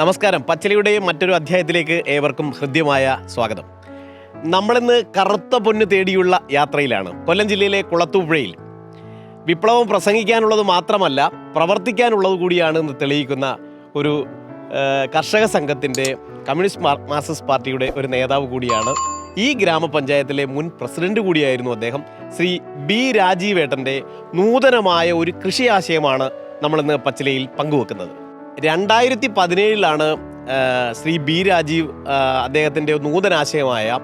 നമസ്കാരം. പച്ചലിയുടെ മറ്റൊരു അധ്യായത്തിലേക്ക് ഏവർക്കും ഹൃദ്യമായ സ്വാഗതം. നമ്മളിന്ന് കറുത്ത പൊന്ന് തേടിയുള്ള യാത്രയിലാണ്. കൊല്ലം ജില്ലയിലെ കുളത്തൂപ്പുഴയിൽ. വിപ്ലവം പ്രസംഗിക്കാനുള്ളത് മാത്രമല്ല പ്രവർത്തിക്കാനുള്ളത് കൂടിയാണ് എന്ന് തെളിയിക്കുന്ന ഒരു കർഷക സംഘത്തിന്റെ കമ്മ്യൂണിസ്റ്റ് മാർ- മാർക്സിസ്റ്റ് പാർട്ടിയുടെ ഒരു നേതാവ് കൂടിയാണ് ഈ ഗ്രാമപഞ്ചായത്തിലെ മുൻ പ്രസിഡന്റ് കൂടിയായിരുന്നു അദ്ദേഹം. ശ്രീ ബി രാജീവേട്ടന്റെ നൂതനമായ ഒരു കൃഷി ആശയമാണ് നമ്മളിന്ന് പച്ചിലയിൽ പങ്കുവെക്കുന്നത്. രണ്ടായിരത്തി പതിനേഴിലാണ് ശ്രീ ബി രാജീവ് അദ്ദേഹത്തിന്റെ നൂതനാശയമായ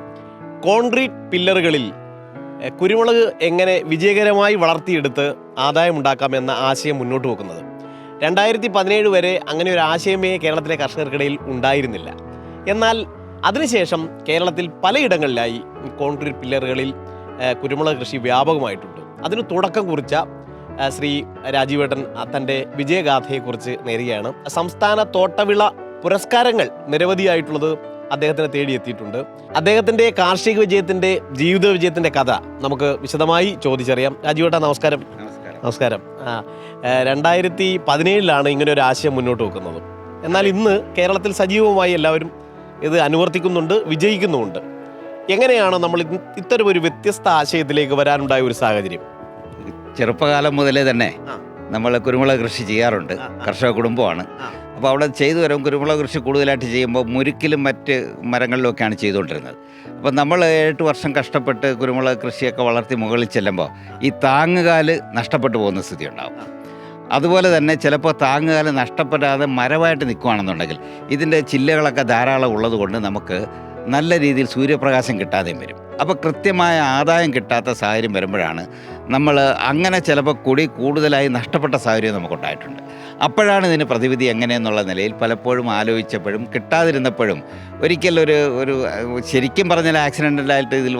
കോൺക്രീറ്റ് പില്ലറുകളിൽ കുരുമുളക് എങ്ങനെ വിജയകരമായി വളർത്തിയെടുത്ത് ആദായമുണ്ടാക്കാം എന്ന ആശയം മുന്നോട്ട് വെക്കുന്നത്. രണ്ടായിരത്തി പതിനേഴ് വരെ അങ്ങനെ ഒരു ആശയമേ കേരളത്തിലെ കർഷകർക്കിടയിൽ ഉണ്ടായിരുന്നില്ല. എന്നാൽ അതിനുശേഷം കേരളത്തിൽ പലയിടങ്ങളിലായി കോൺക്രീറ്റ് പില്ലറുകളിൽ കുരുമുളക് കൃഷി വ്യാപകമായിട്ടുണ്ട്. അതിന് തുടക്കം കുറിച്ച ശ്രീ രാജീവേട്ടൻ തന്റെ വിജയഗാഥയെക്കുറിച്ച് നേരുകയാണ്. സംസ്ഥാന തോട്ടവിള പുരസ്കാരങ്ങൾ നിരവധിയായിട്ടുള്ളത് അദ്ദേഹത്തിന് തേടിയെത്തിയിട്ടുണ്ട്. അദ്ദേഹത്തിന്റെ കാർഷിക വിജയത്തിന്റെ ജീവിത വിജയത്തിന്റെ കഥ നമുക്ക് വിശദമായി ചോദിച്ചറിയാം. രാജീവേട്ട നമസ്കാരം. നമസ്കാരം. ആ രണ്ടായിരത്തി പതിനേഴിലാണ് ഇങ്ങനെ ഒരു ആശയം മുന്നോട്ട് വെക്കുന്നത്. എന്നാൽ ഇന്ന് കേരളത്തിൽ സജീവമായി എല്ലാവരും ഇത് അനുവർത്തിക്കുന്നുണ്ട് വിജയിക്കുന്നുമുണ്ട്. എങ്ങനെയാണ് നമ്മൾ ഇത്തരം ഒരു വ്യത്യസ്ത ആശയത്തിലേക്ക് വരാനുണ്ടായ ഒരു സാഹചര്യം? ചെറുപ്പകാലം മുതലേ തന്നെ. നമ്മൾ കുരുമുളക് കൃഷി ചെയ്യാറുണ്ട്. കർഷക കുടുംബമാണ്. അപ്പോൾ അവിടെ ചെയ്തു വരും കുരുമുളക് കൃഷി കൂടുതലായിട്ട് ചെയ്യുമ്പോൾ മുരുക്കിലും മറ്റ് മരങ്ങളിലുമൊക്കെയാണ് ചെയ്തുകൊണ്ടിരുന്നത് അപ്പോൾ നമ്മൾ എട്ട് വർഷം കഷ്ടപ്പെട്ട് കുരുമുളക് കൃഷിയൊക്കെ വളർത്തി മുകളിൽ ചെല്ലുമ്പോൾ ഈ താങ്ങുകാൽ നഷ്ടപ്പെട്ടു പോകുന്ന സ്ഥിതി ഉണ്ടാവും അതുപോലെ തന്നെ ചിലപ്പോൾ താങ്ങുകാൽ നഷ്ടപ്പെടാതെ മരമായിട്ട് നിൽക്കുകയാണെന്നുണ്ടെങ്കിൽ ഇതിന്റെ ചില്ലകളൊക്കെ ധാരാളം ഉള്ളത് കൊണ്ട് നമുക്ക് നല്ല രീതിയിൽ സൂര്യപ്രകാശം കിട്ടാതെയും വരും അപ്പോൾ കൃത്യമായ ആദായം കിട്ടാത്ത സാഹചര്യം വരുമ്പോഴാണ് നമ്മൾ അങ്ങനെ ചിലപ്പോൾ കൂടി കൂടുതലായി നഷ്ടപ്പെട്ട സാഹചര്യം നമുക്കുണ്ടായിട്ടുണ്ട്. അപ്പോഴാണ് ഇതിന് പ്രതിവിധി എങ്ങനെയെന്നുള്ള നിലയിൽ പലപ്പോഴും ആലോചിച്ചപ്പോഴും കിട്ടാതിരുന്നപ്പോഴും ഒരിക്കലൊരു ഒരു ശരിക്കും പറഞ്ഞാൽ ആക്സിഡന്റലായിട്ട് ഇതിൽ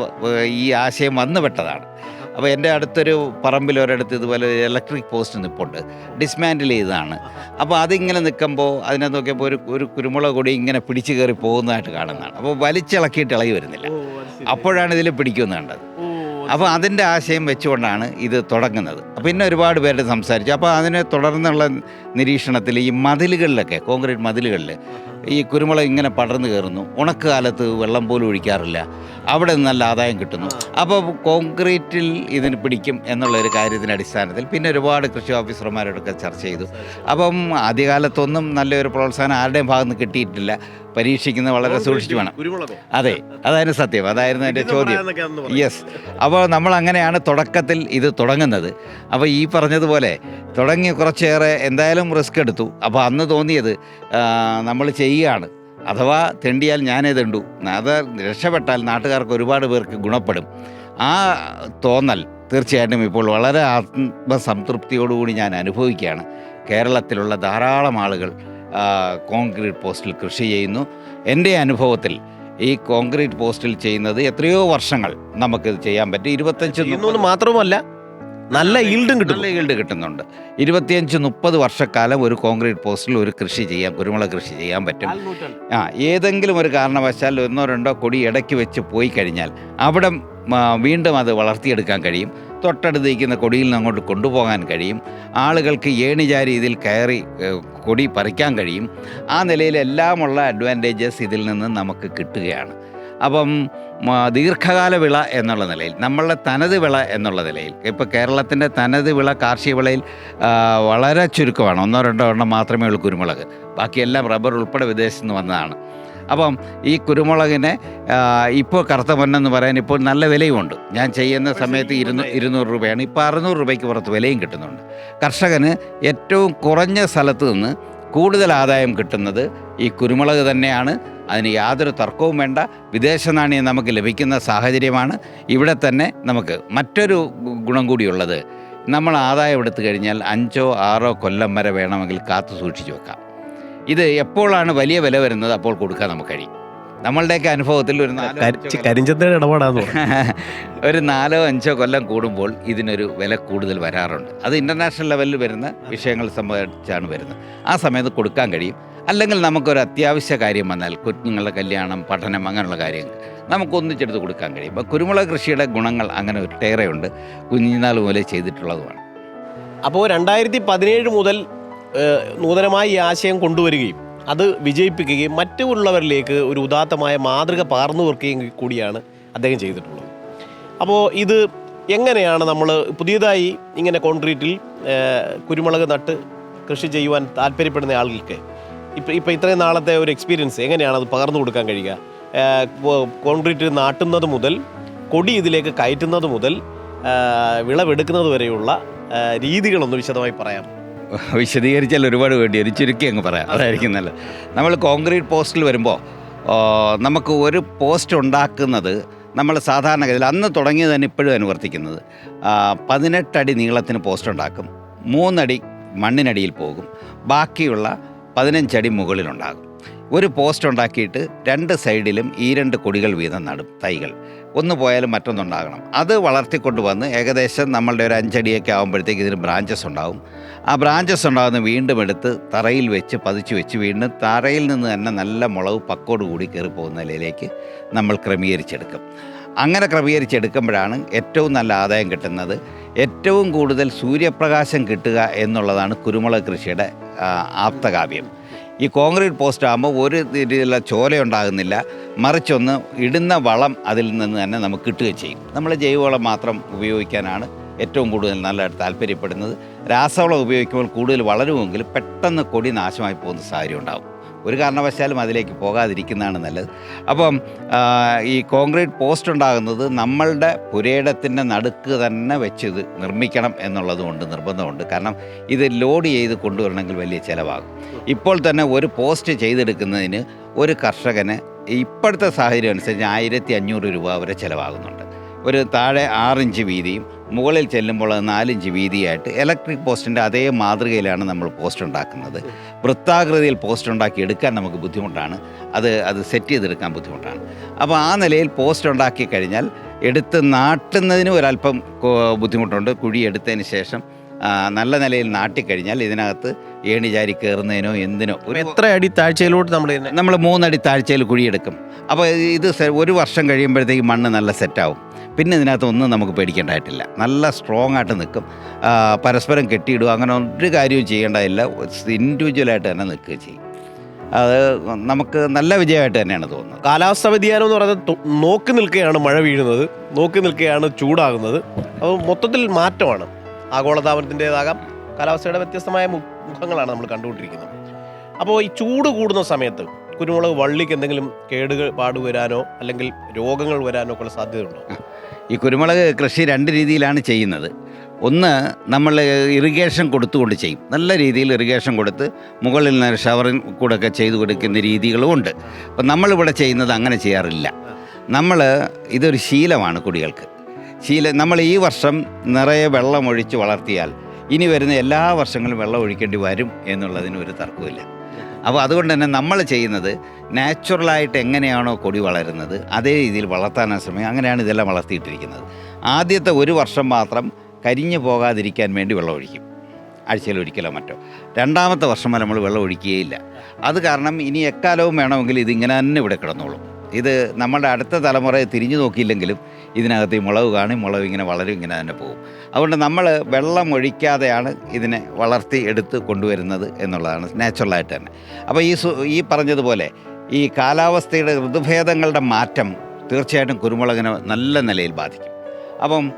ഈ ആശയം വന്നുപെട്ടതാണ് അപ്പോൾ എന്റെ അടുത്തൊരു പറമ്പിൽ ഒരിടത്ത് ഇതുപോലെ ഒരു ഇലക്ട്രിക് പോസ്റ്റ് നിപ്പുണ്ട്. ഡിസ്മാൻഡിൽ ചെയ്തതാണ്. അപ്പോൾ അതിങ്ങനെ നിൽക്കുമ്പോൾ അതിനെ നോക്കിയപ്പോൾ ഒരു ഒരു കുരുമുളക് കൂടി ഇങ്ങനെ പിടിച്ചു കയറി പോകുന്നതായിട്ട് കാണുന്നതാണ്. അപ്പോൾ വലിച്ചിളക്കിയിട്ട് ഇളകി വരുന്നില്ല. അപ്പോഴാണ് ഇതിൽ പിടിക്കുന്നത് കണ്ടത്. അപ്പോൾ അതിന്റെ ആശയം വെച്ചുകൊണ്ടാണ് ഇത് തുടങ്ങുന്നത്. പിന്നെ ഒരുപാട് പേരുടെ സംസാരിച്ചു. അപ്പോൾ അതിനെ തുടർന്നുള്ള നിരീക്ഷണത്തിൽ ഈ മതിലുകളിലൊക്കെ കോൺക്രീറ്റ് മതിലുകളിൽ ഈ കുരുമുളക് ഇങ്ങനെ പടർന്നു കയറുന്നു. ഉണക്ക് കാലത്ത് വെള്ളം പോലും ഒഴിക്കാറില്ല. അവിടെ നിന്ന് നല്ല ആദായം കിട്ടുന്നു. അപ്പോൾ കോൺക്രീറ്റിൽ ഇതിന് പിടിക്കും എന്നുള്ള ഒരു കാര്യത്തിന്റെ അടിസ്ഥാനത്തിൽ പിന്നെ ഒരുപാട് കൃഷി ഓഫീസർമാരോടൊക്കെ ചർച്ച ചെയ്തു. അപ്പം ആദ്യകാലത്തൊന്നും നല്ലൊരു പ്രോത്സാഹനം ആരുടെയും ഭാഗത്തുനിന്ന് കിട്ടിയിട്ടില്ല. പരീക്ഷിക്കുന്നത് വളരെ സൂക്ഷിച്ചു വേണം അതെ അതായിരുന്നു സത്യം. അതായിരുന്നു എന്റെ ചോദ്യം. യെസ് അപ്പോൾ നമ്മൾ അങ്ങനെയാണ് തുടക്കത്തിൽ ഇത് തുടങ്ങുന്നത്. അപ്പോൾ ഈ പറഞ്ഞതുപോലെ തുടങ്ങി കുറച്ചേറെ എന്തായാലും റിസ്ക് എടുത്തു. അപ്പോൾ അന്ന് തോന്നിയത് നമ്മൾ ചെയ്യുകയാണ് അഥവാ തെണ്ടിയാൽ ഞാനേ തെണ്ടു. അത് രക്ഷപ്പെട്ടാൽ നാട്ടുകാർക്ക് ഒരുപാട് പേർക്ക് ഗുണപ്പെടും. ആ തോന്നൽ തീർച്ചയായിട്ടും ഇപ്പോൾ വളരെ ആത്മസംതൃപ്തിയോടുകൂടി ഞാൻ അനുഭവിക്കുകയാണ്. കേരളത്തിലുള്ള ധാരാളം ആളുകൾ കോൺക്രീറ്റ് പോസ്റ്റിൽ കൃഷി ചെയ്യുന്നു. എന്റെ അനുഭവത്തിൽ ഈ കോൺക്രീറ്റ് പോസ്റ്റിൽ ചെയ്യുന്നത് എത്രയോ വർഷങ്ങൾ നമുക്കിത് ചെയ്യാൻ പറ്റും. ഇരുപത്തഞ്ച് മാത്രവുമല്ല നല്ല ഈൽഡും കിട്ടും. നല്ല ഈൽഡ് കിട്ടുന്നുണ്ട്. ഇരുപത്തിയഞ്ച് മുപ്പത് വർഷക്കാലം ഒരു കോൺക്രീറ്റ് പോസ്റ്റിൽ ഒരു കൃഷി ചെയ്യാം കുരുമുളക് കൃഷി ചെയ്യാൻ പറ്റും. ആ ഏതെങ്കിലും ഒരു കാരണവശാൽ ഒന്നോ രണ്ടോ കൊടി ഇടയ്ക്ക് വെച്ച് പോയി കഴിഞ്ഞാൽ അവിടെ വീണ്ടും അത് വളർത്തിയെടുക്കാൻ കഴിയും. തൊട്ടടുത്ത് നിൽക്കുന്ന കൊടിയിൽ നിന്ന് അങ്ങോട്ട് കൊണ്ടുപോകാൻ കഴിയും. ആളുകൾക്ക് ഏണിചാരി ഇതിൽ കയറി കൊടി പറിക്കാൻ കഴിയും. ആ നിലയിൽ എല്ലാമുള്ള അഡ്വാന്റേജസ് ഇതിൽ നിന്ന് നമുക്ക് കിട്ടുകയാണ്. അപ്പം ദീർഘകാല വിള എന്നുള്ള നിലയിൽ നമ്മളുടെ തനത് വിള എന്നുള്ള നിലയിൽ ഇപ്പോൾ കേരളത്തിന്റെ തനത് വിള കാർഷിക വിളയിൽ വളരെ ചുരുക്കമാണ്. ഒന്നോ രണ്ടോ എണ്ണം മാത്രമേ ഉള്ളൂ കുരുമുളക്. ബാക്കിയെല്ലാം റബ്ബർ ഉൾപ്പെടെ വിദേശത്ത് നിന്ന് വന്നതാണ്. അപ്പം ഈ കുരുമുളകിനെ ഇപ്പോൾ കറുത്ത പൊന്നെന്ന് പറയാൻ ഇപ്പോൾ നല്ല വിലയുമുണ്ട്. ഞാൻ ചെയ്യുന്ന സമയത്ത് ഇരുന്നൂ ഇരുന്നൂറ് രൂപയാണ്. ഇപ്പോൾ അറുന്നൂറ് രൂപയ്ക്ക് പുറത്ത് വിലയും കിട്ടുന്നുണ്ട്. കർഷകന് ഏറ്റവും കുറഞ്ഞ സ്ഥലത്ത് നിന്ന് കൂടുതൽ ആദായം കിട്ടുന്നത് ഈ കുരുമുളക് തന്നെയാണ്. അതിന് യാതൊരു തർക്കവും വേണ്ട. വിദേശ നാണയം നമുക്ക് ലഭിക്കുന്ന സാഹചര്യമാണ് ഇവിടെ തന്നെ നമുക്ക് മറ്റൊരു ഗുണം കൂടിയുള്ളത്. നമ്മൾ ആദായം എടുത്തു കഴിഞ്ഞാൽ അഞ്ചോ ആറോ കൊല്ലം വരെ വേണമെങ്കിൽ കാത്തു സൂക്ഷിച്ചു വെക്കാം. ഇത് എപ്പോഴാണ് വലിയ വില വരുന്നത് അപ്പോൾ കൊടുക്കാൻ നമുക്ക് കഴിയും. നമ്മളുടെയൊക്കെ അനുഭവത്തിൽ ഒരു കരിഞ്ചന്തയുടെ ഇടപാടാന്ന് ഒരു നാലോ അഞ്ചോ കൊല്ലം കൂടുമ്പോൾ ഇതിനൊരു വില കൂടുതൽ വരാറുണ്ട്. അത് ഇന്റർനാഷണൽ ലെവലിൽ വരുന്ന വിഷയങ്ങൾ സംബന്ധിച്ചാണ് വരുന്നത്. ആ സമയത്ത് കൊടുക്കാൻ കഴിയും. അല്ലെങ്കിൽ നമുക്കൊരു അത്യാവശ്യ കാര്യം വന്നാൽ കുഞ്ഞുങ്ങളുടെ കല്യാണം പഠനം അങ്ങനെയുള്ള കാര്യങ്ങൾ നമുക്ക് ഒന്നിച്ചെടുത്ത് കൊടുക്കാൻ കഴിയും. അപ്പോൾ കുരുമുളക് കൃഷിയുടെ ഗുണങ്ങൾ അങ്ങനെ ഒട്ടേറെയുണ്ട്. കുഞ്ഞിനാൾ മുതലേ ചെയ്തിട്ടുള്ളതുമാണ്. അപ്പോൾ രണ്ടായിരത്തി പതിനേഴ് മുതൽ നൂതനമായി ഈ ആശയം കൊണ്ടുവരികയും അത് വിജയിപ്പിക്കുകയും മറ്റുള്ളവരിലേക്ക് ഒരു ഉദാത്തമായ മാതൃക പാർന്നു വർക്കുകയും കൂടിയാണ് അദ്ദേഹം ചെയ്തിട്ടുള്ളത്. അപ്പോൾ ഇത് എങ്ങനെയാണ് നമ്മൾ പുതിയതായി ഇങ്ങനെ കോൺക്രീറ്റിൽ കുരുമുളക് നട്ട് കൃഷി ചെയ്യുവാൻ താല്പര്യപ്പെടുന്ന ആളുകൾക്ക് ഇപ്പം ഇപ്പം ഇത്രയും നാളത്തെ ഒരു എക്സ്പീരിയൻസ് എങ്ങനെയാണ് അത് പകർന്നു കൊടുക്കാൻ കഴിയുക? കോൺക്രീറ്റ് നാട്ടുന്നത് മുതൽ കൊടി ഇതിലേക്ക് കയറ്റുന്നത് മുതൽ വിളവെടുക്കുന്നത് വരെയുള്ള രീതികളൊന്ന് വിശദമായി പറയാം വിശദീകരിച്ചാൽ ഒരുപാട് വേണ്ടി ഒരു ചുരുക്കി അങ്ങ് പറയാം. അതായിരിക്കും നല്ലത്. നമ്മൾ കോൺക്രീറ്റ് പോസ്റ്റിൽ വരുമ്പോൾ നമുക്ക് ഒരു പോസ്റ്റ് ഉണ്ടാക്കുന്നത് നമ്മൾ സാധാരണഗതിയിൽ അന്ന് തുടങ്ങിയത് തന്നെ ഇപ്പോഴും അനുവർത്തിക്കുന്നത്. പതിനെട്ടടി നീളത്തിന് പോസ്റ്റ് ഉണ്ടാക്കും. മൂന്നടി മണ്ണിനടിയിൽ പോകും. ബാക്കിയുള്ള പതിനഞ്ചടി മുകളിലുണ്ടാകും. ഒരു പോസ്റ്റ് ഉണ്ടാക്കിയിട്ട് രണ്ട് സൈഡിലും ഈ രണ്ട് കൊടികൾ വീതം നടും തൈകൾ. ഒന്ന് പോയാലും മറ്റൊന്നുണ്ടാകണം. അത് വളർത്തിക്കൊണ്ട് വന്ന് ഏകദേശം നമ്മളുടെ ഒരു അഞ്ചടിയൊക്കെ ആകുമ്പോഴത്തേക്ക് ഇതിന് ബ്രാഞ്ചസ് ഉണ്ടാകും ആ ബ്രാഞ്ചസ് ഉണ്ടാകുന്ന വീണ്ടും എടുത്ത് തറയിൽ വെച്ച് പതിച്ചു വെച്ച് വീണ്ടും തറയിൽ നിന്ന് തന്നെ നല്ല മുളവ് പക്കോട് കൂടി കയറി പോകുന്ന നിലയിലേക്ക് നമ്മൾ ക്രമീകരിച്ചെടുക്കും. അങ്ങനെ ക്രമീകരിച്ചെടുക്കുമ്പോഴാണ് ഏറ്റവും നല്ല ആദായം കിട്ടുന്നത്. ഏറ്റവും കൂടുതൽ സൂര്യപ്രകാശം കിട്ടുക എന്നുള്ളതാണ് കുരുമുളക് കൃഷിയുടെ ആപ്തകാവ്യം. ഈ കോൺക്രീറ്റ് പോസ്റ്റ് ആകുമ്പോൾ ഒരു രീതിയിലുള്ള ചോല ഉണ്ടാകുന്നില്ല മറിച്ചൊന്ന് ഇടുന്ന വളം അതിൽ നിന്ന് തന്നെ നമുക്ക് കിട്ടുകയും ചെയ്യും. നമ്മൾ ജൈവവളം മാത്രം ഉപയോഗിക്കാനാണ് ഏറ്റവും കൂടുതൽ നല്ല താല്പര്യപ്പെടുന്നത്. രാസവളം ഉപയോഗിക്കുമ്പോൾ കൂടുതൽ വളരുമെങ്കിൽ പെട്ടെന്ന് കൊടി നാശമായി പോകുന്ന സാഹചര്യം ഉണ്ടാകും ഒരു കാരണവശാലും അതിലേക്ക് പോകാതിരിക്കുന്നതാണ് നല്ലത്. അപ്പം ഈ കോൺക്രീറ്റ് പോസ്റ്റ് ഉണ്ടാകുന്നത് നമ്മളുടെ പുരയിടത്തിന്റെ നടുക്ക് തന്നെ വെച്ച് ഇത് നിർമ്മിക്കണം എന്നുള്ളതുകൊണ്ട് നിർബന്ധമുണ്ട്. കാരണം ഇത് ലോഡ് ചെയ്ത് കൊണ്ടുവരണമെങ്കിൽ വലിയ ചിലവാകും. ഇപ്പോൾ തന്നെ ഒരു പോസ്റ്റ് ചെയ്തെടുക്കുന്നതിന് ഒരു കർഷകന് ഇപ്പോഴത്തെ സാഹചര്യം അനുസരിച്ച് ആയിരത്തി അഞ്ഞൂറ് രൂപ വരെ ചിലവാകുന്നുണ്ട്. ഒരു താഴെ ആറിഞ്ച് വീതിയും മുകളിൽ ചെല്ലുമ്പോൾ അത് നാലിഞ്ച് വീതിയായിട്ട് ഇലക്ട്രിക് പോസ്റ്റിന്റെ അതേ മാതൃകയിലാണ് നമ്മൾ പോസ്റ്റ് ഉണ്ടാക്കുന്നത്. വൃത്താകൃതിയിൽ പോസ്റ്റ് ഉണ്ടാക്കി എടുക്കാൻ നമുക്ക് ബുദ്ധിമുട്ടാണ്. അത് അത് സെറ്റ് ചെയ്തെടുക്കാൻ ബുദ്ധിമുട്ടാണ്. അപ്പോൾ ആ നിലയിൽ പോസ്റ്റ് ഉണ്ടാക്കി കഴിഞ്ഞാൽ എടുത്ത് നാട്ടുന്നതിന് ഒരല്പം ബുദ്ധിമുട്ടുണ്ട്. കുഴി എടുത്തതിന് ശേഷം നല്ല നിലയിൽ നാട്ടിക്കഴിഞ്ഞാൽ ഇതിനകത്ത് ഏണിചാരി കയറുന്നതിനോ എന്തിനോ എത്ര അടി താഴ്ചയിലോട്ട് നമ്മൾ നമ്മൾ മൂന്നടി താഴ്ചയിൽ കുഴിയെടുക്കും. അപ്പോൾ ഇത് ഒരു വർഷം കഴിയുമ്പോഴത്തേക്ക് മണ്ണ് നല്ല സെറ്റാവും പിന്നെ ഇതിനകത്ത് ഒന്നും നമുക്ക് പേടിക്കേണ്ടതായിട്ടില്ല. നല്ല സ്ട്രോങ് ആയിട്ട് നിൽക്കും. പരസ്പരം കെട്ടിയിടുക അങ്ങനെ ഒരു കാര്യവും ചെയ്യേണ്ടതില്ല. ഇൻഡിവിജ്വലായിട്ട് തന്നെ നിൽക്കുകയും ചെയ്യും. അത് നമുക്ക് നല്ല വിജയമായിട്ട് തന്നെയാണ് തോന്നുന്നത്. കാലാവസ്ഥ വ്യതിയാനം എന്ന് പറയുന്നത് നോക്കി നിൽക്കുകയാണ് മഴ വീഴുന്നത്. നോക്കി നിൽക്കുകയാണ് ചൂടാകുന്നത്. അപ്പോൾ മൊത്തത്തിൽ മാറ്റമാണ്. ആഗോളതാപനത്തിന്റെതാകാം. കാലാവസ്ഥയുടെ വ്യത്യസ്തമായ മുഖങ്ങളാണ് നമ്മൾ കണ്ടുകൊണ്ടിരിക്കുന്നത്. അപ്പോൾ ഈ ചൂട് കൂടുന്ന സമയത്ത് കുരുമുളക് വള്ളിക്ക് എന്തെങ്കിലും കേടുകൾ പാടുവരാനോ അല്ലെങ്കിൽ രോഗങ്ങൾ വരാനോ ഒക്കെ ഉള്ള സാധ്യതയുണ്ടോ? ഈ കുരുമുളക് കൃഷി രണ്ട് രീതിയിലാണ് ചെയ്യുന്നത്. ഒന്ന് നമ്മൾ ഇറിഗേഷൻ കൊടുത്തുകൊണ്ട് ചെയ്യും. നല്ല രീതിയിൽ ഇറിഗേഷൻ കൊടുത്ത് മുകളിൽ നിന്ന് ഷവറിൽ ഒക്കെ ചെയ്തു കൊടുക്കുന്ന രീതികളും ഉണ്ട്. അപ്പം നമ്മളിവിടെ ചെയ്യുന്നത് അങ്ങനെ ചെയ്യാറില്ല. നമ്മൾ ഇതൊരു ശീലമാണ് കുടികൾക്ക്. ശീലം നമ്മൾ ഈ വർഷം നിറയെ വെള്ളം ഒഴിച്ച് വളർത്തിയാൽ ഇനി വരുന്ന എല്ലാ വർഷങ്ങളും വെള്ളം ഒഴിക്കേണ്ടി വരും എന്നുള്ളതിന് ഒരു തർക്കമില്ല അപ്പോൾ അതുകൊണ്ട് തന്നെ നമ്മൾ ചെയ്യുന്നത് നാച്ചുറലായിട്ട് എങ്ങനെയാണോ കൊടി വളരുന്നത് അതേ രീതിയിൽ വളർത്താനാണ് ശ്രമിക്കുക. അങ്ങനെയാണ് ഇതെല്ലാം വളർത്തിയിട്ടിരിക്കുന്നത്. ആദ്യത്തെ ഒരു വർഷം മാത്രം കരിഞ്ഞു പോകാതിരിക്കാൻ വേണ്ടി വെള്ളം ഒഴിക്കും. ആഴ്ചയിൽ ഒരിക്കലോ മറ്റോ. രണ്ടാമത്തെ വർഷം വരെ നമ്മൾ വെള്ളം ഒഴിക്കുകയില്ല. അത് കാരണം ഇനി എക്കാലവും വേണമെങ്കിൽ ഇതിങ്ങനെ തന്നെ ഇവിടെ കിടന്നോളും. ഇത് നമ്മുടെ അടുത്ത തലമുറയെ തിരിഞ്ഞു നോക്കിയില്ലെങ്കിലും ഇതിനകത്ത് ഈ മുളക് കാണും മുളക് ഇങ്ങനെ വളരും ഇങ്ങനെ തന്നെ പോകും അതുകൊണ്ട് നമ്മൾ വെള്ളം ഒഴിക്കാതെയാണ് ഇതിനെ വളർത്തി എടുത്ത് കൊണ്ടുവരുന്നത് എന്നുള്ളതാണ് നാച്ചുറലായിട്ട് തന്നെ. അപ്പോൾ ഈ ഈ പറഞ്ഞതുപോലെ ഈ കാലാവസ്ഥയുടെ ഋതുഭേദങ്ങളുടെ മാറ്റം തീർച്ചയായിട്ടും കുരുമുളകിനെ നല്ല നിലയിൽ ബാധിക്കും. അപ്പം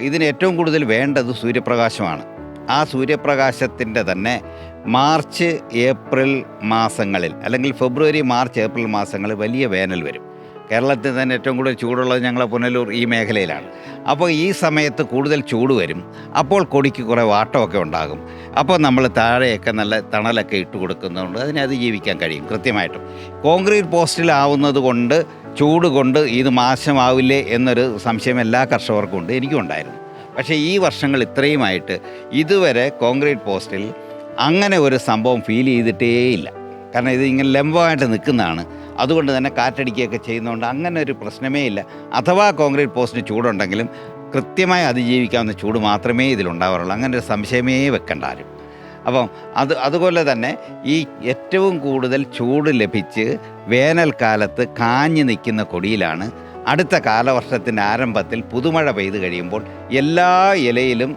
ഇതിന് ഏറ്റവും കൂടുതൽ വേണ്ടത് സൂര്യപ്രകാശമാണ്. ആ സൂര്യപ്രകാശത്തിന്റെ തന്നെ മാർച്ച് ഏപ്രിൽ മാസങ്ങളിൽ അല്ലെങ്കിൽ ഫെബ്രുവരി മാർച്ച് ഏപ്രിൽ മാസങ്ങളിൽ വലിയ വേനൽ വരും. കേരളത്തിൽ തന്നെ ഏറ്റവും കൂടുതൽ ചൂടുള്ളത് ഞങ്ങളെ പുനലൂർ ഈ മേഖലയിലാണ്. അപ്പോൾ ഈ സമയത്ത് കൂടുതൽ ചൂട് വരും. അപ്പോൾ കൊടിക്ക് കുറേ വാട്ടമൊക്കെ ഉണ്ടാകും. അപ്പോൾ നമ്മൾ താഴെയൊക്കെ നല്ല തണലൊക്കെ ഇട്ട് കൊടുക്കുന്നതുകൊണ്ട് അതിനെ അത് ജീവിക്കാൻ കഴിയും കൃത്യമായിട്ടും. കോൺക്രീറ്റ് പോസ്റ്റിലാവുന്നത് കൊണ്ട് ചൂട് കൊണ്ട് ഇത് മാശമാവില്ലേ എന്നൊരു സംശയം എല്ലാ കർഷകർക്കും ഉണ്ട് എനിക്കും ഉണ്ടായിരുന്നു. പക്ഷേ ഈ വർഷങ്ങൾ ഇത്രയുമായിട്ട് ഇതുവരെ കോൺക്രീറ്റ് പോസ്റ്റിൽ അങ്ങനെ ഒരു സംഭവം ഫീൽ ചെയ്തിട്ടേയില്ല. കാരണം ഇത് ഇങ്ങനെ ലംബമായിട്ട് നിൽക്കുന്നതാണ്. അതുകൊണ്ട് തന്നെ കാറ്റടിക്കുകയൊക്കെ ചെയ്യുന്നതുകൊണ്ട് അങ്ങനെ ഒരു പ്രശ്നമേ ഇല്ല. അഥവാ കോൺക്രീറ്റ് പോസ്റ്റിന് ചൂടുണ്ടെങ്കിലും കൃത്യമായി അതിജീവിക്കാവുന്ന ചൂട് മാത്രമേ ഇതിലുണ്ടാവാറുള്ളൂ. അങ്ങനെ ഒരു സംശയമേ വെക്കേണ്ട ആരും. അപ്പം അത് അതുപോലെ തന്നെ ഈ ഏറ്റവും കൂടുതൽ ചൂട് ലഭിച്ച് വേനൽക്കാലത്ത് കാഞ്ഞു നിൽക്കുന്ന കൊടിയിലാണ് അടുത്ത കാലവർഷത്തിന്റെ ആരംഭത്തിൽ പുതുമഴ പെയ്ത് കഴിയുമ്പോൾ എല്ലാ ഇലയിലും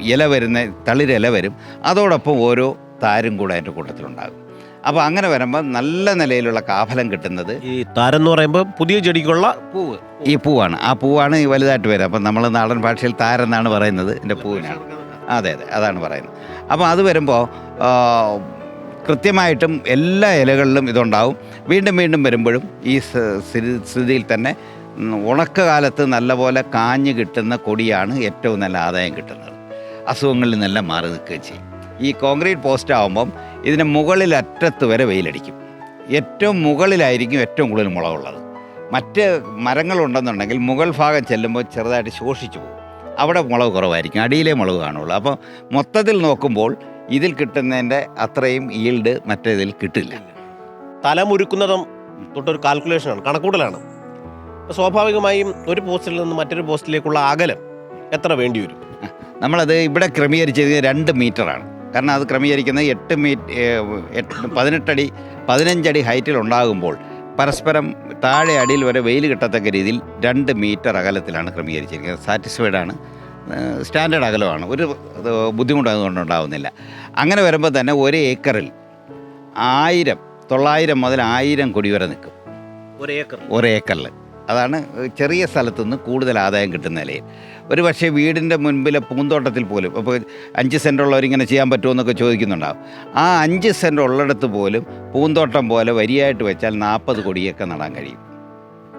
ഇല വരുന്ന തളിരില വരും. അതോടൊപ്പം ഓരോ താരും കൂടെ അതിന്റെ കൂട്ടത്തിലുണ്ടാകും. അപ്പോൾ അങ്ങനെ വരുമ്പോൾ നല്ല നിലയിലുള്ള കാഫലം കിട്ടുന്നത് ഈ താരം എന്ന് പറയുമ്പോൾ പുതിയ ചെടിക്കുള്ള പൂവ്. ഈ പൂവാണ്. ആ പൂവാണ് ഈ വലുതായിട്ട് വരിക അപ്പം നമ്മൾ നാടൻ ഭാഷയിൽ താരെന്നാണ് പറയുന്നത്. എന്റെ പൂവിനാണ്. അതെ അതെ. അതാണ് പറയുന്നത്. അപ്പോൾ അത് വരുമ്പോൾ കൃത്യമായിട്ടും എല്ലാ ഇലകളിലും ഇതുണ്ടാവും. വീണ്ടും വീണ്ടും വരുമ്പോഴും ഈ സ്ഥിതിയിൽ തന്നെ ഉണക്കകാലത്ത് നല്ലപോലെ കാഞ്ഞ് കിട്ടുന്ന കൊടിയാണ് ഏറ്റവും നല്ല ആദായം കിട്ടുന്നത്. അസുഖങ്ങളിൽ നിന്നെല്ലാം മാറി നിൽക്കുകയും ചെയ്യും. ഈ കോൺക്രീറ്റ് പോസ്റ്റ് ആകുമ്പം ഇതിന് മുകളിൽ അറ്റത്ത് വരെ വെയിലടിക്കും. ഏറ്റവും മുകളിലായിരിക്കും ഏറ്റവും കൂടുതൽ മുളകുള്ളത്. മറ്റ് മരങ്ങളുണ്ടെന്നുണ്ടെങ്കിൽ മുകൾ ഭാഗം ചെല്ലുമ്പോൾ ചെറുതായിട്ട് ശോഷിച്ചു പോകും. അവിടെ മുളക് കുറവായിരിക്കും. അടിയിലെ മുളക് കാണുള്ളൂ. അപ്പോൾ മൊത്തത്തിൽ നോക്കുമ്പോൾ ഇതിൽ കിട്ടുന്നതിന്റെ അത്രയും ഈൽഡ് മറ്റേതിൽ കിട്ടില്ല. തലമുരുക്കുന്നതും തൊട്ടൊരു കാൽക്കുലേഷനാണ് കണക്കൂട്ടലാണ്. സ്വാഭാവികമായും ഒരു പോസ്റ്റിൽ നിന്ന് മറ്റൊരു പോസ്റ്റിലേക്കുള്ള അകലം എത്ര വേണ്ടി വരും? നമ്മളത് ഇവിടെ ക്രമീകരിച്ചത് രണ്ട് മീറ്ററാണ്. കാരണം അത് ക്രമീകരിക്കുന്നത് എട്ട് മീറ്റ് പതിനെട്ടടി പതിനഞ്ചടി ഹൈറ്റിൽ ഉണ്ടാകുമ്പോൾ പരസ്പരം താഴെ അടിയിൽ വരെ വെയിൽ കിട്ടത്തക്ക രീതിയിൽ രണ്ട് മീറ്റർ അകലത്തിലാണ് ക്രമീകരിച്ചിരിക്കുന്നത്. സാറ്റിസ്ഫൈഡ് ആണ്. സ്റ്റാൻഡേർഡ് അകലമാണ്. ഒരു ബുദ്ധിമുട്ട് അതുകൊണ്ടുണ്ടാവുന്നില്ല അങ്ങനെ വരുമ്പോൾ തന്നെ ഒരു ഏക്കറിൽ ആയിരം തൊള്ളായിരം മുതൽ ആയിരം കൊടി വരെ നിൽക്കും. ഒരു ഏക്കറിൽ. അതാണ് ചെറിയ സ്ഥലത്തുനിന്ന് കൂടുതൽ ആദായം കിട്ടുന്ന നിലയിൽ. ഒരു പക്ഷേ വീടിന്റെ മുൻപിലെ പൂന്തോട്ടത്തിൽ പോലും അപ്പോൾ അഞ്ച് സെന്റുള്ളവരിങ്ങനെ ചെയ്യാൻ പറ്റുമോ എന്നൊക്കെ ചോദിക്കുന്നുണ്ടാവും. ആ അഞ്ച് സെന്റ് ഉള്ളിടത്ത് പോലും പൂന്തോട്ടം പോലെ വരിയായിട്ട് വെച്ചാൽ നാൽപ്പത് കൊടിയൊക്കെ നടാൻ കഴിയും.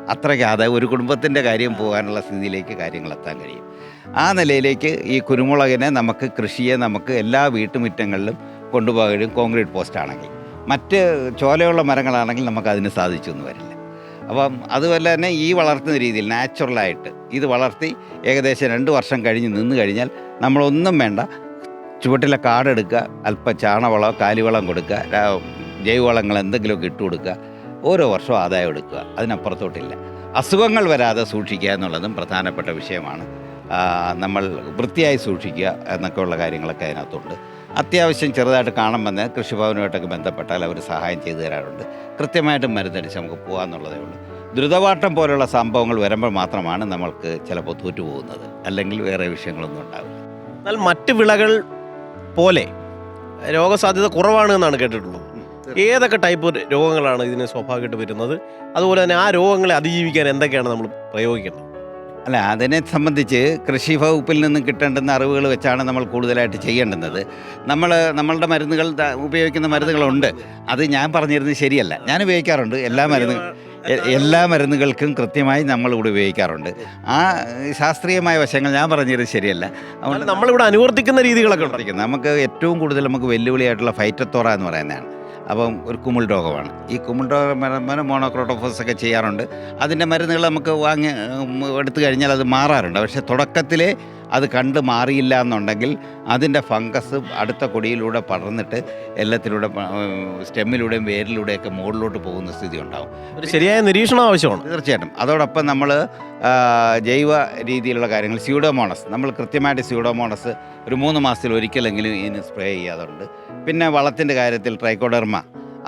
അത്രയ്ക്ക് ആദായം ഒരു കുടുംബത്തിന്റെ കാര്യം പോകാനുള്ള സ്ഥിതിയിലേക്ക് കാര്യങ്ങൾ എത്താൻ കഴിയും. ആ നിലയിലേക്ക് ഈ കുരുമുളകിനെ നമുക്ക് കൃഷിയെ നമുക്ക് എല്ലാ വീട്ടുമുറ്റങ്ങളിലും കൊണ്ടുപോകാൻ കഴിയും. കോൺക്രീറ്റ് പോസ്റ്റ് ആണെങ്കിൽ മറ്റ് ചോലയുള്ള മരങ്ങളാണെങ്കിൽ നമുക്ക് സാധിച്ചൊന്നും വരില്ല. അപ്പം അതുപോലെ തന്നെ ഈ വളർത്തുന്ന രീതിയിൽ നാച്ചുറലായിട്ട് ഇത് വളർത്തി ഏകദേശം രണ്ട് വർഷം കഴിഞ്ഞ് നിന്ന് കഴിഞ്ഞാൽ നമ്മളൊന്നും വേണ്ട. ചുവട്ടിലെ കാടെടുക്കുക അല്പം ചാണവളം കാലിവളം കൊടുക്കുക ജൈവവളങ്ങൾ എന്തെങ്കിലുമൊക്കെ ഇട്ട് കൊടുക്കുക ഓരോ വർഷവും ആദായം എടുക്കുക. അതിനപ്പുറത്തോട്ടില്ല. അസുഖങ്ങൾ വരാതെ സൂക്ഷിക്കുക എന്നുള്ളതും പ്രധാനപ്പെട്ട വിഷയമാണ്. നമ്മൾ വൃത്തിയായി സൂക്ഷിക്കുക എന്നൊക്കെയുള്ള കാര്യങ്ങളൊക്കെ അതിനകത്തുണ്ട്. അത്യാവശ്യം ചെറുതായിട്ട് കാണുമ്പോൾ കൃഷിഭവനുമായിട്ടൊക്കെ ബന്ധപ്പെട്ടാൽ അവർ സഹായം ചെയ്തു തരാറുണ്ട്. കൃത്യമായിട്ട് മരുന്നടിച്ച് നമുക്ക് പോകാമെന്നുള്ളതേ ഉള്ളൂ. ദ്രുതവാട്ടം പോലുള്ള സംഭവങ്ങൾ വരുമ്പോൾ മാത്രമാണ് നമ്മൾക്ക് ചിലപ്പോൾ തോറ്റുപോകുന്നത്. അല്ലെങ്കിൽ വേറെ വിഷയങ്ങളൊന്നും ഉണ്ടാവില്ല. എന്നാൽ മറ്റ് വിളകൾ പോലെ രോഗസാധ്യത കുറവാണ് എന്നാണ് കേട്ടിട്ടുള്ളത്. ഏതൊക്കെ ടൈപ്പ് രോഗങ്ങളാണ് ഇതിന് സ്വാഭാവികമായിട്ട് വരുന്നത്? അതുപോലെ തന്നെ ആ രോഗങ്ങളെ അതിജീവിക്കാൻ എന്തൊക്കെയാണ് നമ്മൾ പ്രയോഗിക്കേണ്ടത്? അല്ല അതിനെ സംബന്ധിച്ച് കൃഷി വകുപ്പിൽ നിന്ന് കിട്ടേണ്ടുന്ന അറിവുകൾ വെച്ചാണ് നമ്മൾ കൂടുതലായിട്ട് ചെയ്യേണ്ടുന്നത്. നമ്മൾ നമ്മളുടെ മരുന്നുകൾ ഉപയോഗിക്കുന്ന മരുന്നുകളുണ്ട്. അത് ഞാൻ പറഞ്ഞിരുന്നത് ശരിയല്ല. ഞാൻ ഉപയോഗിക്കാറുണ്ട്. എല്ലാ മരുന്ന് എല്ലാ മരുന്നുകൾക്കും കൃത്യമായി നമ്മളിവിടെ ഉപയോഗിക്കാറുണ്ട്. ആ ശാസ്ത്രീയമായ വശങ്ങൾ ഞാൻ പറഞ്ഞിരുന്നത് ശരിയല്ല. അതുകൊണ്ട് നമ്മളിവിടെ അനുവർത്തിക്കുന്ന രീതികളൊക്കെ നമുക്ക് ഏറ്റവും കൂടുതൽ നമുക്ക് വെല്ലുവിളിയായിട്ടുള്ള ഫൈറ്റത്തോറ എന്ന് പറയുന്നതാണ്. അപ്പം ഒരു കുമിൾ രോഗമാണ്. ഈ കുമിൾ രോഗം മോണോക്രോട്ടോഫോസ് ഒക്കെ ചെയ്യാറുണ്ട്. അതിന്റെ മരുന്നുകൾ നമുക്ക് വാങ്ങി എടുത്തു കഴിഞ്ഞാൽ അത് മാറാറുണ്ട്. പക്ഷേ തുടക്കത്തിലേ അത് കണ്ട് മാറിയില്ല എന്നുണ്ടെങ്കിൽ അതിന്റെ ഫംഗസ് അടുത്ത കൊടിയിലൂടെ പടർന്നിട്ട് എല്ലാത്തിലൂടെ സ്റ്റെമ്മിലൂടെയും വേരിലൂടെയൊക്കെ മുകളിലോട്ട് പോകുന്ന സ്ഥിതി ഉണ്ടാകും ഒരു ശരിയായ നിരീക്ഷണം ആവശ്യമാണ്. തീർച്ചയായിട്ടും. അതോടൊപ്പം നമ്മൾ ജൈവ രീതിയിലുള്ള കാര്യങ്ങൾ സ്യൂഡോമോണസ് നമ്മൾ കൃത്യമായിട്ട് സ്യൂഡോമോണസ് ഒരു മൂന്ന് മാസത്തിൽ ഒരിക്കലെങ്കിലും ഇതിന് സ്പ്രേ ചെയ്യാറുണ്ട്. പിന്നെ വളത്തിന്റെ കാര്യത്തിൽ ട്രൈക്കോഡർമ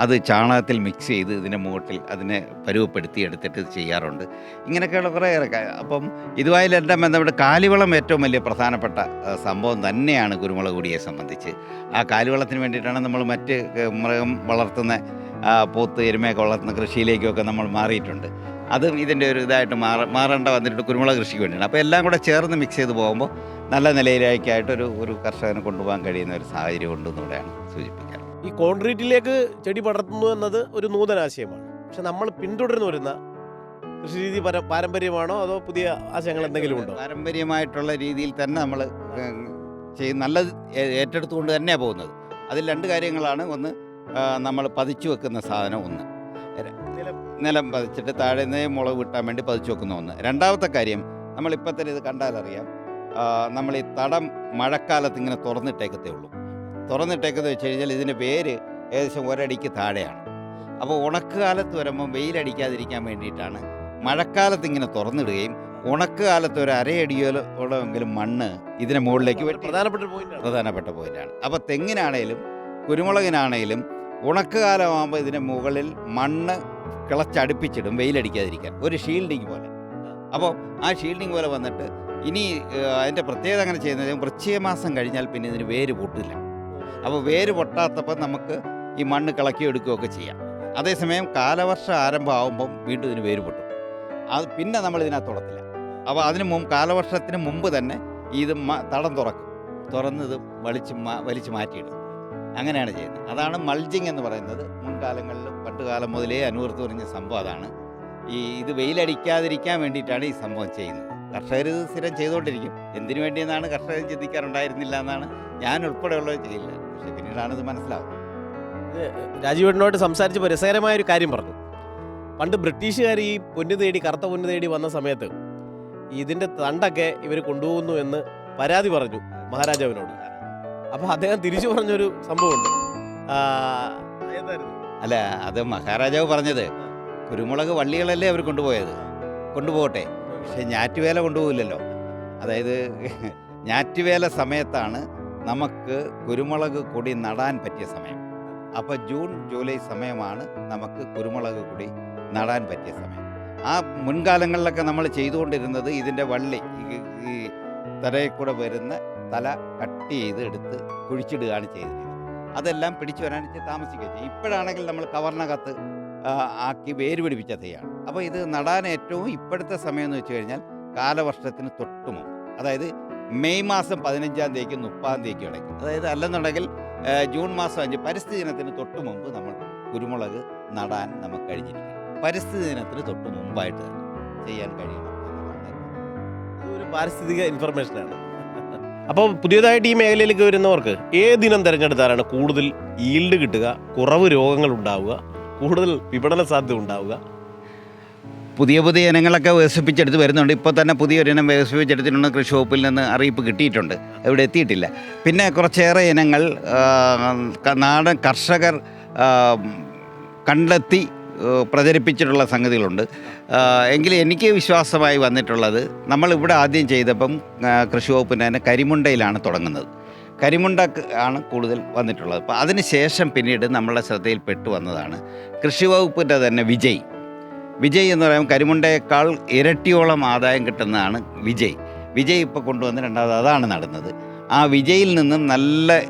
അത് ചാണകത്തിൽ മിക്സ് ചെയ്ത് ഇതിന്റെ മുകളിൽ അതിനെ പരുവപ്പെടുത്തി എടുത്തിട്ട് ചെയ്യാറുണ്ട്. ഇങ്ങനെയൊക്കെയുള്ള കുറേയേറെ അപ്പം ഇതുമായിലെല്ലാം ബന്ധപ്പെട്ട് കാലിവളം ഏറ്റവും വലിയ പ്രധാനപ്പെട്ട സംഭവം തന്നെയാണ് കുരുമുളക് പൊടിയെ സംബന്ധിച്ച്. ആ കാലിവളത്തിന് വേണ്ടിയിട്ടാണ് നമ്മൾ മറ്റ് മൃഗം വളർത്തുന്ന പോത്ത് എരുമയൊക്കെ വളർത്തുന്ന കൃഷിയിലേക്കൊക്കെ നമ്മൾ മാറിയിട്ടുണ്ട്. അതും ഇതിന്റെ ഒരു ഇതായിട്ട് മാറ മാറേണ്ട വന്നിട്ട് കുരുമുളക് കൃഷിക്ക് വേണ്ടിയാണ്. അപ്പോൾ എല്ലാം കൂടെ ചേർന്ന് മിക്സ് ചെയ്ത് പോകുമ്പോൾ നല്ല നിലയിലേക്കായിട്ടൊരു ഒരു കർഷകന് കൊണ്ടുപോകാൻ കഴിയുന്ന ഒരു സാഹചര്യം ഉണ്ടെന്നുകൂടെയാണ് സൂചിപ്പിക്കാൻ ഈ കോൺക്രീറ്റിലേക്ക് ചെടി പടർത്തുന്നു എന്നത് ഒരു നൂതനാശയമാണ്. പക്ഷെ നമ്മൾ പിന്തുടർന്നു വരുന്ന കൃഷി രീതി പര- പാരമ്പര്യമാണോ അതോ പുതിയ ആശയങ്ങൾ എന്തെങ്കിലും ഉണ്ടോ? പാരമ്പര്യമായിട്ടുള്ള രീതിയിൽ തന്നെ നമ്മൾ ചെയ്യും നല്ലത് ഏറ്റെടുത്തുകൊണ്ട് തന്നെയാണ് പോകുന്നത്. അതിൽ രണ്ട് കാര്യങ്ങളാണ്. ഒന്ന് നമ്മൾ പതിച്ചു വെക്കുന്ന സാധനം ഒന്ന്. നിലം. പതിച്ചിട്ട് താഴെ നിന്ന് മുളക് വിട്ടാൻ വേണ്ടി പതിച്ചു വെക്കുന്ന ഒന്ന്. രണ്ടാമത്തെ കാര്യം നമ്മളിപ്പോൾ തന്നെ ഇത് കണ്ടാലറിയാം നമ്മൾ ഈ തടം മഴക്കാലത്ത് ഇങ്ങനെ തുറന്നിട്ടേക്കത്തേ ഉള്ളൂ. തുറന്നിട്ടേക്കെന്ന് വെച്ച് കഴിഞ്ഞാൽ ഇതിന്റെ പേര് ഏകദേശം ഒരടിക്ക് താഴെയാണ്. അപ്പോൾ ഉണക്കുകാലത്ത് വരുമ്പോൾ വെയിലടിക്കാതിരിക്കാൻ വേണ്ടിയിട്ടാണ് മഴക്കാലത്ത് ഇങ്ങനെ തുറന്നിടുകയും ഉണക്കുകാലത്ത് ഒരു അരയടിയോളമെങ്കിലും മണ്ണ് ഇതിന് മുകളിലേക്ക് പ്രധാനപ്പെട്ട പോയിന്റാണ് പ്രധാനപ്പെട്ട പോയിന്റാണ്. അപ്പോൾ തെങ്ങിനാണേലും കുരുമുളകിനാണേലും ഉണക്കുകാലമാകുമ്പോൾ ഇതിന് മുകളിൽ മണ്ണ് കിളച്ചടുപ്പിച്ചിടും വെയിലടിക്കാതിരിക്കാൻ. ഒരു ഷീൽഡിങ് പോലെ. അപ്പോൾ ആ ഷീൽഡിങ് പോലെ വന്നിട്ട് ഇനി അതിന്റെ പ്രത്യേകത അങ്ങനെ ചെയ്യുന്നത് വൃശ്ചിക മാസം കഴിഞ്ഞാൽ പിന്നെ ഇതിന് വേര് പൊട്ടില്ല. അപ്പോൾ വേര് പൊട്ടാത്തപ്പോൾ നമുക്ക് ഈ മണ്ണ് കിളക്കിയെടുക്കുകയൊക്കെ ചെയ്യാം. അതേസമയം കാലവർഷം ആരംഭമാകുമ്പം വീണ്ടും ഇതിന് വേര് പൊട്ടും. അത് പിന്നെ നമ്മൾ ഇതിനകത്ത് തുടത്തില്ല അപ്പോൾ അതിന് മുമ്പ് കാലവർഷത്തിന് മുമ്പ് തന്നെ ഇത് തടം തുറക്കും. തുറന്ന് ഇത് വലിച്ച് വലിച്ചു മാറ്റിയിടും. അങ്ങനെയാണ് ചെയ്യുന്നത്. അതാണ് മൾജിങ് എന്ന് പറയുന്നത്. മുൻകാലങ്ങളിൽ പണ്ടുകാലം മുതലേ അനുവർത്ത് പറഞ്ഞ സംഭവം അതാണ്. ഈ ഇത് വെയിലടിക്കാതിരിക്കാൻ വേണ്ടിയിട്ടാണ് ഈ സംഭവം ചെയ്യുന്നത്. കർഷകർ ഇത് സ്ഥിരം ചെയ്തുകൊണ്ടിരിക്കും. എന്തിനു വേണ്ടിയെന്നാണ് കർഷകർ ചിന്തിക്കാറുണ്ടായിരുന്നില്ല എന്നാണ് ഞാൻ ഉൾപ്പെടെയുള്ളത് ചെയ്യില്ല. പക്ഷേ പിന്നീടാണ് ഇത് മനസ്സിലാവുന്നത്. രാജീവേട്ടനോട് സംസാരിച്ചപ്പോൾ രസകരമായ ഒരു കാര്യം പറഞ്ഞു. പണ്ട് ബ്രിട്ടീഷുകാർ ഈ പൊന്നു തേടി കറുത്ത പൊന്നു തേടി വന്ന സമയത്ത് ഇതിന്റെ തണ്ടൊക്കെ ഇവർ കൊണ്ടുപോകുന്നു എന്ന് പരാതി പറഞ്ഞു മഹാരാജാവിനോട്. അപ്പോൾ അദ്ദേഹം തിരിച്ചു പറഞ്ഞൊരു സംഭവമുണ്ട്? അല്ല അത് മഹാരാജാവ് പറഞ്ഞത്. കുരുമുളക് വള്ളികളല്ലേ അവർ കൊണ്ടുപോയത്? കൊണ്ടുപോകട്ടെ. പക്ഷെ ഞാറ്റുവേല കൊണ്ടുപോകില്ലല്ലോ. അതായത് ഞാറ്റുവേല സമയത്താണ് നമുക്ക് കുരുമുളക് കൊടി നടാൻ പറ്റിയ സമയം. അപ്പോൾ ജൂൺ ജൂലൈ സമയമാണ് നമുക്ക് കുരുമുളക് കൊടി നടാൻ പറ്റിയ സമയം. ആ മുൻകാലങ്ങളിലൊക്കെ നമ്മൾ ചെയ്തുകൊണ്ടിരുന്നത് ഇതിന്റെ വള്ളി ഈ- തലയിൽ കൂടെ വരുന്ന തല കട്ട് ചെയ്ത് എടുത്ത് കുഴിച്ചിടുകയാണ് ചെയ്തിരുന്നത്. അതെല്ലാം പിടിച്ചു വരാൻ ഇച്ചിരി താമസിക്കുകയും ചെയ്യും ഇപ്പോഴാണെങ്കിൽ നമ്മൾ കവർണകത്ത് ആക്കി വേര് പിടിപ്പിച്ച തൈയാണ്. അപ്പോൾ ഇത് നടാൻ ഏറ്റവും ഇപ്പോഴത്തെ സമയം എന്ന് വെച്ച് കഴിഞ്ഞാൽ കാലവർഷത്തിന് തൊട്ട് മുമ്പ് അതായത് മെയ് മാസം പതിനഞ്ചാം തീയതിക്ക് മുപ്പതാം തീയതിക്ക് ഇടയ്ക്ക്. അതായത് അല്ലെന്നുണ്ടെങ്കിൽ ജൂൺ മാസം അഞ്ച് പരിസ്ഥിതി ദിനത്തിന് തൊട്ട് മുമ്പ് നമ്മൾ കുരുമുളക് നടാൻ നമുക്ക് കഴിഞ്ഞിരിക്കണം. പരിസ്ഥിതി ദിനത്തിന് തൊട്ട് മുമ്പായിട്ട് തന്നെ ചെയ്യാൻ കഴിയണം ഇതൊരു പാരിസ്ഥിതിക ഇൻഫർമേഷനാണ് അപ്പോൾ പുതിയതായിട്ട് ഈ മേഖലയിലേക്ക് വരുന്നവർക്ക് ഏത് ദിനം തിരഞ്ഞെടുത്താലാണ് കൂടുതൽ ഈൽഡ് കിട്ടുക കുറവ് രോഗങ്ങൾ ഉണ്ടാവുക കൂടുതൽ വിപണന സാധ്യത ഉണ്ടാവുക? പുതിയ പുതിയ ഇനങ്ങളൊക്കെ വികസിപ്പിച്ചെടുത്ത് വരുന്നുണ്ട്. ഇപ്പോൾ തന്നെ പുതിയൊരു ഇനം വികസിപ്പിച്ചെടുത്തിട്ടുണ്ട്. കൃഷി വകുപ്പിൽ നിന്ന് അറിയിപ്പ് കിട്ടിയിട്ടുണ്ട്. ഇവിടെ എത്തിയിട്ടില്ല. പിന്നെ കുറച്ചേറെ ഇനങ്ങൾ നാടൻ കർഷകർ കണ്ടെത്തി പ്രചരിപ്പിച്ചിട്ടുള്ള സംഗതികളുണ്ട്. എങ്കിൽ എനിക്ക് വിശ്വാസമായി വന്നിട്ടുള്ളത് നമ്മൾ ഇവിടെ ആദ്യം ചെയ്തപ്പം കൃഷി വകുപ്പിന്റെ തന്നെ കരിമുണ്ടയിലാണ് തുടങ്ങുന്നത്. കരിമുണ്ട ആണ് കൂടുതൽ വന്നിട്ടുള്ളത്. അപ്പോൾ അതിന് ശേഷം പിന്നീട് നമ്മളെ ശ്രദ്ധയിൽപ്പെട്ടു വന്നതാണ് കൃഷി വകുപ്പിന്റെ തന്നെ വിജയ്. വിജയ് എന്ന് പറയുമ്പോൾ കരിമുണ്ടയേക്കാൾ ഇരട്ടിയോളം ആദായം കിട്ടുന്നതാണ് വിജയ്. വിജയ് ഇപ്പോൾ കൊണ്ടുവന്ന് രണ്ടാമത് അതാണ് നടന്നത്. ആ വിജയിൽ നിന്നും നല്ല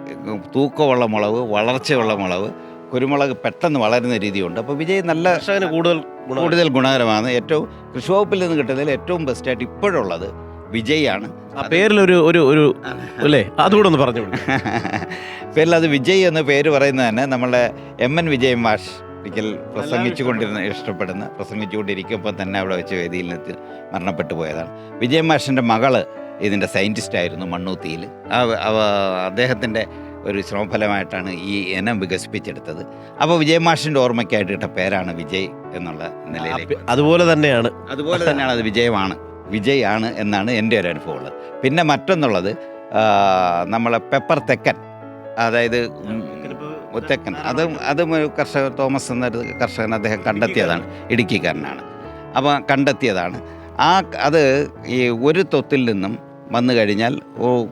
തൂക്കമുള്ള മുളവ് വളർച്ചയുള്ള മുളവ് കുരുമുളക് പെട്ടെന്ന് വളരുന്ന രീതിയുണ്ട്. അപ്പോൾ വിജയ് നല്ല കർഷകന് കൂടുതൽ കൂടുതൽ ഗുണകരമാണ്. ഏറ്റവും കൃഷി വകുപ്പിൽ നിന്ന് കിട്ടുന്നതിൽ ഏറ്റവും ബെസ്റ്റായിട്ട് ഇപ്പോഴുള്ളത് വിജയാണ്. ആ പേരിലൊരു ഒരു ഒരു അല്ലേ? അതുകൂടെ ഒന്ന് പറഞ്ഞു. പേരിൽ അത് വിജയ് എന്ന പേര് പറയുന്നത് തന്നെ നമ്മളെ എം എൻ വിജയൻ മാഷ്. ഒരിക്കൽ പ്രസംഗിച്ചു കൊണ്ടിരുന്ന ഇഷ്ടപ്പെടുന്ന പ്രസംഗിച്ചുകൊണ്ടിരിക്കുമ്പോൾ തന്നെ അവിടെ വെച്ച് വേദിയിൽ നിന്ന് മരണപ്പെട്ടു പോയതാണ്. വിജയ മാഷിന്റെ മകൾ ഇതിന്റെ സയന്റിസ്റ്റ് ആയിരുന്നു മണ്ണൂത്തിയിൽ അദ്ദേഹത്തിന്റെ ഒരു ശ്രമഫലമായിട്ടാണ് ഈ ഇനം വികസിപ്പിച്ചെടുത്തത്. അപ്പോൾ വിജയൻ മാഷിന്റെ ഓർമ്മയ്ക്കായിട്ട് ഇട്ട പേരാണ് വിജയ് എന്നുള്ള നിലയിൽ അതുപോലെ തന്നെയാണ്. അതുപോലെ തന്നെയാണ് അത് വിജയമാണ്. വിജയാണ് എന്നാണ് എന്റെ ഒരു അനുഭവം ഉള്ളത് പിന്നെ മറ്റൊന്നുള്ളത് നമ്മളെ പെപ്പർ തെക്കൻ അതായത് ഉം, തെക്കൻ അത് അതും ഒരു കർഷകൻ തോമസ് എന്നൊരു കർഷകൻ അദ്ദേഹം കണ്ടെത്തിയതാണ്. ഇടുക്കിക്കാരനാണ്. അപ്പോൾ കണ്ടെത്തിയതാണ്. ആ അത് ഈ ഒരു തൊത്തിൽ നിന്നും വന്നു കഴിഞ്ഞാൽ ഓ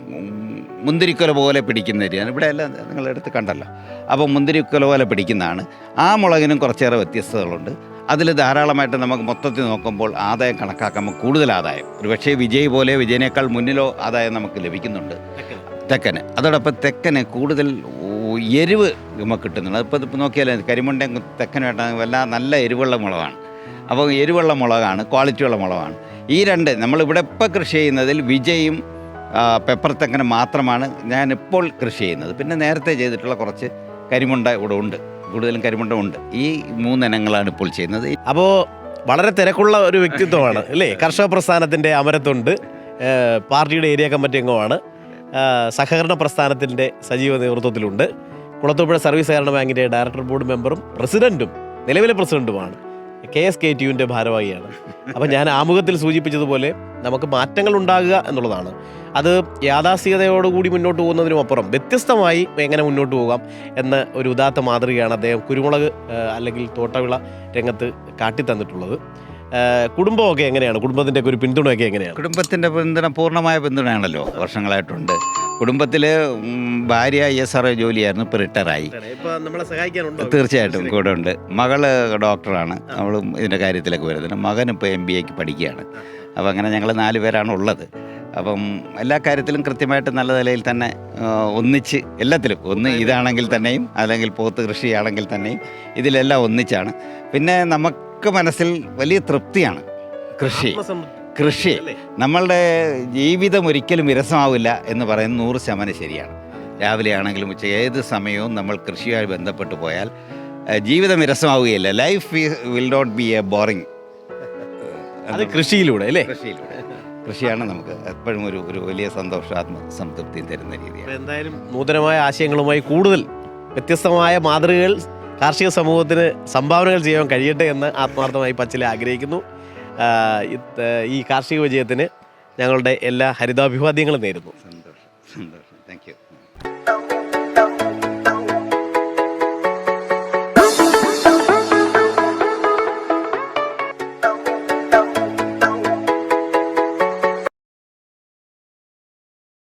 മുന്തിരിക്കൊല പോലെ പിടിക്കുന്ന രീതിയാണ്. ഇവിടെ എല്ലാം നിങ്ങളെടുത്ത് കണ്ടല്ലോ. അപ്പോൾ മുന്തിരിക്കൊല പോലെ പിടിക്കുന്നതാണ്. ആ മുളകിനും കുറച്ചേറെ വ്യത്യസ്തതകളുണ്ട്. അതിൽ ധാരാളമായിട്ട് നമുക്ക് മൊത്തത്തിൽ നോക്കുമ്പോൾ ആദായം കണക്കാക്കുമ്പോൾ കൂടുതൽ ആദായം. ഒരു പക്ഷേ വിജയ് പോലെ വിജയനേക്കാൾ മുന്നിലോ ആദായം നമുക്ക് ലഭിക്കുന്നുണ്ട്. തെക്കന്. അതോടൊപ്പം തെക്കന് കൂടുതൽ എരിവ് നമുക്ക് കിട്ടുന്നുണ്ട്. അതിപ്പോൾ ഇപ്പോൾ നോക്കിയാൽ കരിമുണ്ടൻ തെക്കനുമായിട്ട് വല്ല നല്ല എരിവുള്ള മുളകാണ്. അപ്പോൾ എരിവുള്ള മുളകാണ് ക്വാളിറ്റിയുള്ള മുളകാണ്. ഈ രണ്ട് നമ്മളിവിടെ ഇപ്പോൾ കൃഷി ചെയ്യുന്നതിൽ വിജയും പെപ്പർ തെക്കനും മാത്രമാണ് ഞാനിപ്പോൾ കൃഷി ചെയ്യുന്നത്. പിന്നെ നേരത്തെ ചെയ്തിട്ടുള്ള കുറച്ച് കരിമുണ്ട ഇവിടെ ഉണ്ട്. കൂടുതലും കരിമുണ്ട ഉണ്ട്. ഈ മൂന്നിനങ്ങളാണ് ഇപ്പോൾ ചെയ്യുന്നത്. അപ്പോൾ വളരെ തിരക്കുള്ള ഒരു വ്യക്തിത്വമാണ് അല്ലേ? കർഷക പ്രസ്ഥാനത്തിന്റെ അമരത്തുണ്ട്. പാർട്ടിയുടെ ഏരിയ കമ്മിറ്റി അംഗമാണ് സഹകരണ പ്രസ്ഥാനത്തിന്റെ സജീവ നേതൃത്വത്തിലുണ്ട്. കുളത്തൂപ്പുഴ സർവീസ് സഹകരണ ബാങ്കിന്റെ ഡയറക്ടർ ബോർഡ് മെമ്പറും പ്രസിഡന്റും നിലവിലെ പ്രസിഡന്റുമാണ്. കെ എസ് കെ ടി യുവിന്റെ ഭാരവാഹിയാണ്. അപ്പം ഞാൻ ആമുഖത്തിൽ സൂചിപ്പിച്ചതുപോലെ നമുക്ക് മാറ്റങ്ങൾ ഉണ്ടാകുക എന്നുള്ളതാണ്. അത് യാഥാസ്ഥികതയോടുകൂടി മുന്നോട്ട് പോകുന്നതിനും അപ്പുറം വ്യത്യസ്തമായി എങ്ങനെ മുന്നോട്ട് പോകാം എന്ന ഒരു ഉദാത്ത മാതൃകയാണ് അദ്ദേഹം കുരുമുളക് അല്ലെങ്കിൽ തോട്ടവിള രംഗത്ത് കാട്ടിത്തന്നിട്ടുള്ളത്. കുടുംബമൊക്കെ എങ്ങനെയാണ്? കുടുംബത്തിന്റെ ഒരു പിന്തുണയൊക്കെ എങ്ങനെയാണ്? കുടുംബത്തിന്റെ പിന്തുണ പൂർണമായ പിന്തുണയാണല്ലോ വർഷങ്ങളായിട്ടുണ്ട്. കുടുംബത്തിൽ ഭാര്യ ഐ എസ് ആർ ജോലിയായിരുന്നു ഇപ്പോൾ റിട്ടയറായി. തീർച്ചയായിട്ടും കൂടെ ഉണ്ട് മകൾ ഡോക്ടറാണ്. അവളും ഇതിന്റെ കാര്യത്തിലൊക്കെ വരുന്നത് മകൻ ഇപ്പോൾ എം ബി എക്ക് പഠിക്കുകയാണ്. അപ്പോൾ അങ്ങനെ ഞങ്ങൾ നാല് പേരാണ് ഉള്ളത് അപ്പം എല്ലാ കാര്യത്തിലും കൃത്യമായിട്ട് നല്ല നിലയിൽ തന്നെ ഒന്നിച്ച് എല്ലാത്തിലും. ഒന്ന് ഇതാണെങ്കിൽ തന്നെയും അല്ലെങ്കിൽ പോത്ത് കൃഷിയാണെങ്കിൽ തന്നെയും ഇതിലെല്ലാം ഒന്നിച്ചാണ്. പിന്നെ നമുക്ക് മനസ്സിൽ വലിയ തൃപ്തിയാണ്. കൃഷി. കൃഷി. നമ്മളുടെ ജീവിതം ഒരിക്കലും വിരസമാവില്ല എന്ന് പറയുന്നത് നൂറ് ശതമാനം ശരിയാണ്. രാവിലെ ആണെങ്കിലും ഉച്ച ഏത് സമയവും നമ്മൾ കൃഷിയുമായി ബന്ധപ്പെട്ട് പോയാൽ ജീവിതം വിരസമാവുകയില്ല. Life will not be a boring അത് കൃഷിയിലൂടെ അല്ലേ? കൃഷിയിലൂടെ. കൃഷിയാണ് നമുക്ക് എപ്പോഴും ഒരു ഒരു വലിയ സന്തോഷാത്മ സംതൃപ്തിയും തരുന്ന രീതിയാണ്. അപ്പോൾ എന്തായാലും നൂതനമായ ആശയങ്ങളുമായി കൂടുതൽ വ്യത്യസ്തമായ മാതൃകകൾ കാർഷിക സമൂഹത്തിന് സംഭാവനകൾ ചെയ്യാൻ കഴിയട്ടെ എന്ന് ആത്മാർത്ഥമായി പച്ചില ആഗ്രഹിക്കുന്നു. ഈ കാർഷിക വിജയത്തിന് ഞങ്ങളുടെ എല്ലാ ഹരിതാഭിവാദ്യങ്ങളും നേരുന്നു. സന്തോഷം. സന്തോഷം.